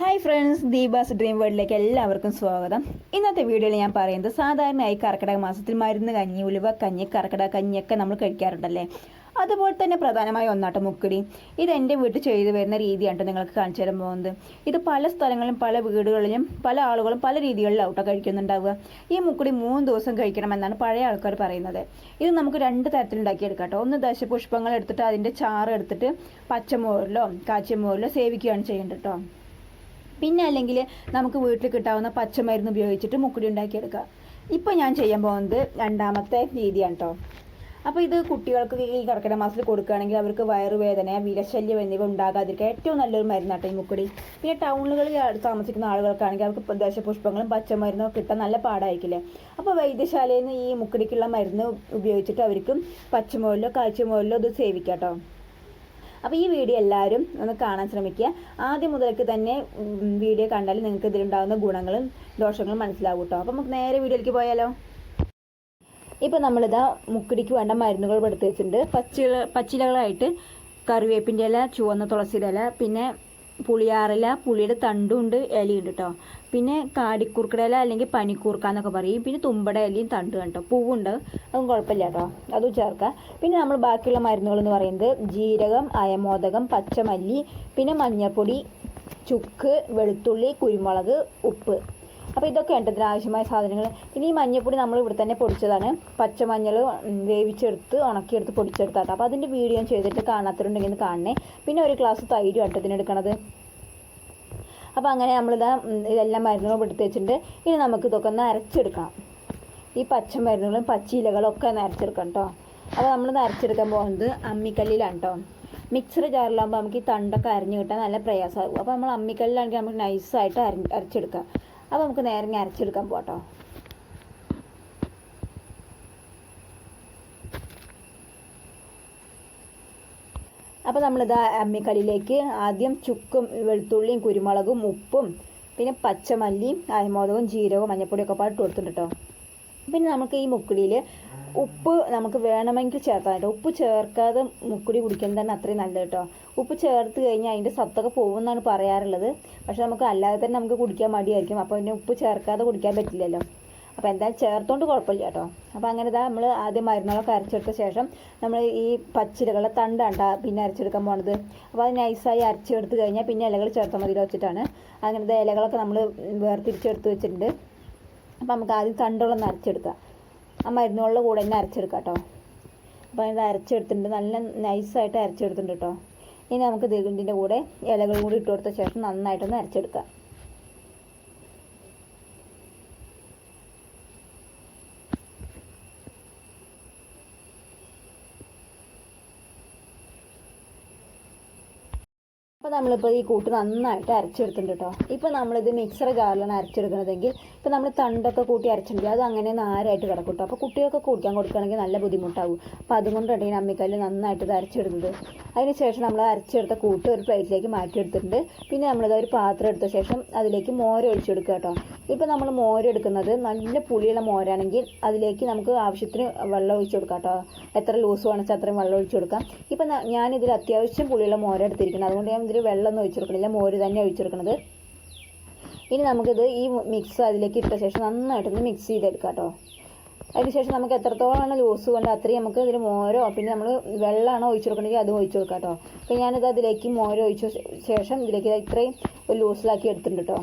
Hi friends Deepa's dream വേൾഡിലേക്ക് എല്ലാവർക്കും സ്വാഗതം. ഇന്നത്തെ വീഡിയോയിൽ ഞാൻ പറയുന്നത് സാധാരണയായി കർക്കിടക മാസത്തിൽ മരുന്ന് കഞ്ഞി ഉലുവ കഞ്ഞി കർക്കിടക കഞ്ഞിയൊക്കെ നമ്മൾ കഴിക്കാറുണ്ടല്ലേ? അതുപോലെ തന്നെ പ്രധാനമായ ഒന്നാട്ട മുക്കിടി. ഇത് എന്റെ വീട്ടിൽ ചെയ്തു വരുന്ന രീതിയാണ് നിങ്ങൾക്ക് കാണിച്ചു തരാൻ പോകുന്നത്. ഇത് പല സ്ഥലങ്ങളിലും പല വീടുകളിലും പല ആളുകളും പല കേട്ടോ കഴിക്കുന്നുണ്ടാവുക. ഈ മുക്കുടി മൂന്ന് ദിവസം കഴിക്കണമെന്നാണ് പഴയ ആൾക്കാർ പറയുന്നത്. ഇത് നമുക്ക് രണ്ട് തരത്തിൽ ഉണ്ടാക്കിയെടുക്കാം കേട്ടോ ഒന്ന് ദശപുഷ്പങ്ങൾ എടുത്തിട്ട് അതിന്റെ ചാറ് എടുത്തിട്ട് പച്ചമോരിലോ കാച്ചമോരിലോ സേവിക്കുകയാണ് ചെയ്യേണ്ടത് കേട്ടോ പിന്നെ അല്ലെങ്കിൽ നമുക്ക് വീട്ടിൽ കിട്ടാവുന്ന പച്ചമരുന്ന് ഉപയോഗിച്ചിട്ട് മുക്കുടി ഉണ്ടാക്കിയെടുക്കുക. ഇപ്പോൾ ഞാൻ ചെയ്യാൻ പോകുന്നത് രണ്ടാമത്തെ രീതിയാണ് കേട്ടോ അപ്പോൾ ഇത് കുട്ടികൾക്ക് ഈ കർക്കിടക മാസത്തിൽ കൊടുക്കുകയാണെങ്കിൽ അവർക്ക് വയറുവേദന വിരശല്യം എന്നിവ ഉണ്ടാകാതിരിക്കുക ഏറ്റവും നല്ലൊരു മരുന്നാട്ടോ ഈ മുക്കുടി. പിന്നെ ടൗണുകളിൽ താമസിക്കുന്ന ആളുകൾക്കാണെങ്കിൽ അവർക്ക് ദശപുഷ്പങ്ങളും പച്ചമരുന്നും കിട്ടാൻ നല്ല പാടായിരിക്കില്ലേ? അപ്പോൾ വൈദ്യശാലയിൽ നിന്ന് ഈ മുക്കുടിക്കുള്ള മരുന്ന് ഉപയോഗിച്ചിട്ട് അവർക്ക് പച്ചമുകളിലോ കാഴ്ചമുകളിലോ ഇത് സേവിക്കാം കേട്ടോ അപ്പോൾ ഈ വീഡിയോ എല്ലാവരും ഒന്ന് കാണാൻ ശ്രമിക്കുക. ആദ്യം മുതൽക്ക് തന്നെ വീഡിയോ കണ്ടാൽ നിങ്ങൾക്ക് ഇതിലുണ്ടാകുന്ന ഗുണങ്ങളും ദോഷങ്ങളും മനസ്സിലാവും കേട്ടോ അപ്പോൾ നമുക്ക് നേരെ വീഡിയോയിലേക്ക് പോയാലോ? ഇപ്പോൾ നമ്മളിതാ മുക്കിടിക്ക് വേണ്ട മരുന്നുകൾ എടുത്ത് വെച്ചിട്ടുണ്ട്. പച്ചില പച്ചിലകളായിട്ട് കറിവേപ്പിന്റെ ഇല ചുവന്ന തുളസിയുടെ ഇല പിന്നെ പുളിയാറില പുളിയുടെ തണ്ടുണ്ട് ഇലയുണ്ട് കേട്ടോ പിന്നെ കാടിക്കുറുക്കടയില അല്ലെങ്കിൽ പനിക്കൂർക്ക എന്നൊക്കെ പറയും. പിന്നെ തുമ്പട ഇലയും തണ്ട് കേട്ടോ പൂവുണ്ട്. അതും കുഴപ്പമില്ല കേട്ടോ അതും ചേർക്കാം. പിന്നെ നമ്മൾ ബാക്കിയുള്ള മരുന്നുകൾ എന്ന് പറയുന്നത് ജീരകം അയമോദകം പച്ചമല്ലി പിന്നെ മഞ്ഞൾപ്പൊടി ചുക്ക് വെളുത്തുള്ളി കുരുമുളക് ഉപ്പ്. അപ്പോൾ ഇതൊക്കെ ഉണ്ട് ഇതിന് ആവശ്യമായ സാധനങ്ങൾ ഇനി ഈ മഞ്ഞൾപ്പൊടി നമ്മൾ ഇവിടെ തന്നെ പൊടിച്ചതാണ്. പച്ചമഞ്ഞൾ വേവിച്ചെടുത്ത് ഉണക്കിയെടുത്ത് പൊടിച്ചെടുത്താട്ടോ. അപ്പോൾ അതിന്റെ വീഡിയോ ചെയ്തിട്ട് കാണാത്തവരുണ്ടെങ്കിൽ കാണണേ. പിന്നെ ഒരു ഗ്ലാസ് തൈരും ആട്ടോ ഇതിനെടുക്കണത് അപ്പോൾ അങ്ങനെ നമ്മളിതാ ഇതെല്ലാം മരുന്നുകളും എടുത്ത് വെച്ചിട്ടുണ്ട്. ഇനി നമുക്ക് ഇതൊക്കെ ഒന്ന് അരച്ചെടുക്കണം. ഈ പച്ച മരുന്നുകളും പച്ച ഇലകളും ഒക്കെ ഒന്ന് അരച്ചെടുക്കണം കേട്ടോ. അപ്പോൾ നമ്മൾ നരച്ചെടുക്കാൻ പോകുന്നത് അമ്മിക്കല്ലിലാണ് കേട്ടോ മിക്സർ ജാറിലാകുമ്പോൾ നമുക്ക് ഈ തണ്ടൊക്കെ അരിഞ്ഞ് കിട്ടാൻ നല്ല പ്രയാസമാകും. അപ്പോൾ നമ്മൾ അമ്മിക്കല്ലിലാണെങ്കിൽ നമുക്ക് നൈസായിട്ട് അരി അരച്ചെടുക്കാം. അപ്പോൾ നമുക്ക് നേരെ അരച്ചെടുക്കാൻ പോട്ടോ അപ്പോൾ നമ്മളിത് അമ്മിക്കല്ലിലേക്ക് ആദ്യം ചുക്കും വെളുത്തുള്ളിയും കുരുമുളകും ഉപ്പും പിന്നെ പച്ചമല്ലിയും അയമോദകവും ജീരകവും മഞ്ഞപ്പൊടിയൊക്കെ പാട്ട് കൊടുത്തിട്ടുണ്ട് കേട്ടോ പിന്നെ നമുക്ക് ഈ മുക്കുടിയിൽ ഉപ്പ് നമുക്ക് വേണമെങ്കിൽ ചേർക്കാൻ കേട്ടോ. ഉപ്പ് ചേർക്കാതെ മുക്കുടി കുടിക്കുന്നത് തന്നെ അത്രയും നല്ലത് കേട്ടോ. ഉപ്പ് ചേർത്ത് കഴിഞ്ഞാൽ അതിന്റെ സത്തൊക്കെ പോകുമെന്നാണ് പറയാറുള്ളത്. പക്ഷെ നമുക്ക് അല്ലാതെ തന്നെ നമുക്ക് കുടിക്കാൻ മടിയായിരിക്കും. അപ്പോൾ പിന്നെ ഉപ്പ് ചേർക്കാതെ കുടിക്കാൻ പറ്റില്ലല്ലോ. അപ്പോൾ എന്തായാലും ചേർത്തോണ്ട് കുഴപ്പമില്ല കേട്ടോ. അപ്പോൾ അങ്ങനെ നമ്മൾ ആദ്യം മരുന്നുകളൊക്കെ അരച്ചെടുത്ത ശേഷം നമ്മൾ ഈ പച്ചിലകളുടെ തണ്ടാണ്ട പിന്നെ അരച്ചെടുക്കാൻ പോണത്. അപ്പോൾ അത് നൈസായി അരച്ചെടുത്ത് കഴിഞ്ഞാൽ പിന്നെ ഇലകൾ ചേർത്താൽ മതി വെച്ചിട്ടാണ്. അങ്ങനത്തെ ഇലകളൊക്കെ നമ്മൾ വേർതിരിച്ചെടുത്ത് വെച്ചിട്ടുണ്ട്. അപ്പോൾ നമുക്ക് ആദ്യം തണ്ടുള്ള അരച്ചെടുക്കാം. ആ മരുന്നുകളുടെ കൂടെ തന്നെ അരച്ചെടുക്കാം കേട്ടോ. അപ്പോൾ ഇത് അരച്ചെടുത്തിട്ടുണ്ട്. നല്ല നൈസായിട്ട് അരച്ചെടുത്തിട്ടുണ്ട് കേട്ടോ. ഇനി നമുക്ക് ഇതിന്റെ കൂടെ ഇലകളും കൂടി ഇട്ട് കൊടുത്ത ശേഷം നന്നായിട്ടൊന്ന് അരച്ചെടുക്കാം. അപ്പോൾ നമ്മളിപ്പോൾ ഈ കൂട്ട് നന്നായിട്ട് അരച്ചെടുത്തിട്ടുണ്ട് കേട്ടോ ഇപ്പോൾ നമ്മളിത് മിക്സർ ജാറിലാണ് അരച്ചെടുക്കുന്നതെങ്കിൽ ഇപ്പോൾ നമ്മൾ തണ്ടൊക്കെ കൂട്ടി അരച്ചിട്ടുണ്ടെങ്കിൽ അത് അങ്ങനെ നാരായിട്ട് കിടക്കും കേട്ടോ അപ്പോൾ കുട്ടികൾക്ക് കുടിക്കാൻ കൊടുക്കുകയാണെങ്കിൽ നല്ല ബുദ്ധിമുട്ടാവും. അപ്പോൾ അതുകൊണ്ടാണ് ഈ അമ്മിക്കല്ല് നന്നായിട്ട് ഇത് അരച്ചെടുത്തത് അതിന് ശേഷം നമ്മൾ അരച്ചെടുത്ത കൂട്ട് ഒരു പ്ലേറ്റിലേക്ക് മാറ്റിയെടുത്തിട്ടുണ്ട്. പിന്നെ നമ്മളിത് ഒരു പാത്രം എടുത്ത ശേഷം അതിലേക്ക് മോര് ഒഴിച്ചെടുക്കുക കേട്ടോ ഇപ്പോൾ നമ്മൾ മോര എടുക്കുന്നത് നല്ല പുളിയുള്ള മോരാണെങ്കിൽ അതിലേക്ക് നമുക്ക് ആവശ്യത്തിന് വെള്ളം ഒഴിച്ചു കൊടുക്കാം കേട്ടോ എത്ര ലൂസ് വേണമെന്ന് വെച്ചാൽ അത്രയും വെള്ളം ഒഴിച്ചു കൊടുക്കാം. ഇപ്പം ഞാനിതിൽ അത്യാവശ്യം പുളിയുള്ള മോര എടുത്തിരിക്കുന്നത്. അതുകൊണ്ട് ഞാൻ ഇതിൽ വെള്ളമൊന്നും ഒഴിച്ചു മോര് തന്നെ ഒഴിച്ചു കൊടുക്കണത്. ഇനി നമുക്കിത് ഈ മിക്സ് അതിലേക്ക് ഇട്ട ശേഷം നന്നായിട്ടൊന്ന് മിക്സ് ചെയ്തെടുക്കാം കേട്ടോ അതിനുശേഷം നമുക്ക് എത്രത്തോളമാണ് ലൂസ് കൊണ്ട് അത്രയും നമുക്ക് ഇതിൽ മോരോ പിന്നെ നമ്മൾ വെള്ളമാണോ ഒഴിച്ചു കൊടുക്കണമെങ്കിൽ അതും ഒഴിച്ചു കൊടുക്കാം കേട്ടോ അപ്പോൾ ഞാനിത് അതിലേക്ക് മോരോ ഒഴിച്ച ശേഷം ഇതിലേക്ക് ഇത്രയും ഒരു ലൂസിലാക്കി എടുത്തിട്ടുണ്ട് കേട്ടോ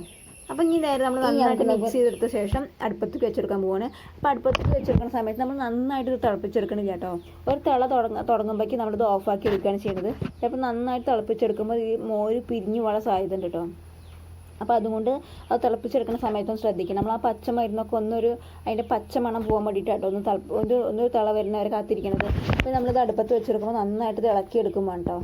അപ്പം ഇനി നേരെ നമ്മൾ നന്നായിട്ട് മിക്സ് ചെയ്തെടുത്ത ശേഷം അടുപ്പത്തേക്ക് വെച്ചെടുക്കാൻ പോവാണ്. അപ്പോൾ അടുപ്പത്തേക്ക് വെച്ചെടുക്കുന്ന സമയത്ത് നമ്മൾ നന്നായിട്ട് ഇത് തിളപ്പിച്ചെടുക്കണില്ല കേട്ടോ. ഒരു തിള തുടങ്ങ തുടങ്ങുമ്പോഴേക്കും നമ്മളിത് ഓഫാക്കി എടുക്കുകയാണ് ചെയ്യുന്നത്. ചിലപ്പോൾ നന്നായിട്ട് തിളപ്പിച്ചെടുക്കുമ്പോൾ ഈ മോര് പിരിഞ്ഞു പോകാൻ സാധ്യത ഉണ്ട് കേട്ടോ. അപ്പോൾ അതുകൊണ്ട് അത് തിളപ്പിച്ചെടുക്കുന്ന സമയത്തൊന്ന് ശ്രദ്ധിക്കണം. നമ്മൾ ആ പച്ച മരുന്നൊക്കെ ഒന്നൊരു അതിന്റെ പച്ച മണം പോകാൻ വേണ്ടിയിട്ടാട്ടോ ഒന്ന് തിളപ്പ് ഒന്ന് ഒന്നൊരു തിള വരുന്നവരെ കാത്തിരിക്കണത്. അപ്പോൾ നമ്മളിത് അടുപ്പത്ത് വെച്ചെടുക്കുമ്പോൾ നന്നായിട്ട് തിളക്കിയെടുക്കുമ്പോൾ കേട്ടോ.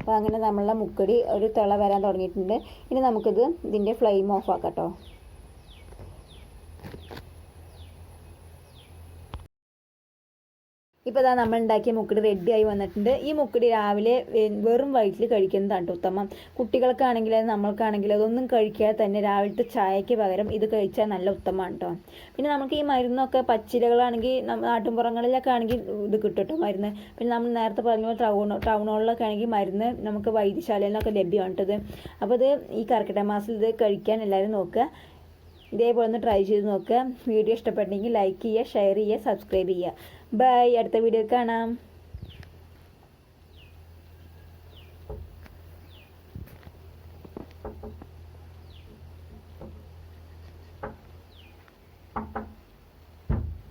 അപ്പോൾ അങ്ങനെ നമ്മളുടെ മുക്കടി ഒരു തിള വരാൻ തുടങ്ങിയിട്ടുണ്ട്. ഇനി നമുക്കിത് ഇതിന്റെ ഫ്ലെയിം ഓഫ് ആക്കാം കേട്ടോ. ഇപ്പോൾ ഇതാ നമ്മൾ ഉണ്ടാക്കിയ മുക്കടി റെഡിയായി വന്നിട്ടുണ്ട്. ഈ മുക്കടി രാവിലെ വെറും വയറ്റിൽ കഴിക്കുന്നതാണ് ഉത്തമം. കുട്ടികൾക്കാണെങ്കിലും നമ്മൾക്കാണെങ്കിലും അതൊന്നും കഴിക്കാതെ തന്നെ രാവിലത്തെ ചായയ്ക്ക് പകരം ഇത് കഴിച്ചാൽ നല്ല ഉത്തമമാണ് കേട്ടോ പിന്നെ നമുക്ക് ഈ മരുന്നൊക്കെ പച്ചിലകളാണെങ്കിൽ നാട്ടിൻപുറങ്ങളിലൊക്കെ ആണെങ്കിൽ ഇത് കിട്ടും കേട്ടോ മരുന്ന്. പിന്നെ നമ്മൾ നേരത്തെ പറഞ്ഞ പോലെ ടൗൺ ടൗണുകളിലൊക്കെ ആണെങ്കിൽ മരുന്ന് നമുക്ക് വൈദ്യശാലയിൽ നിന്നൊക്കെ ഇത്. അപ്പോൾ ഇത് ഈ കർക്കിടക മാസത്തിൽ ഇത് കഴിക്കാൻ എല്ലാവരും നോക്കുക. ഇതേപോലെ ഒന്ന് ട്രൈ ചെയ്ത് നോക്കുക. വീഡിയോ ഇഷ്ടപ്പെട്ടെങ്കിൽ ലൈക്ക് ചെയ്യുക ഷെയർ ചെയ്യുക സബ്സ്ക്രൈബ് ചെയ്യുക. ബൈ അടുത്ത വീഡിയോ കാണാം.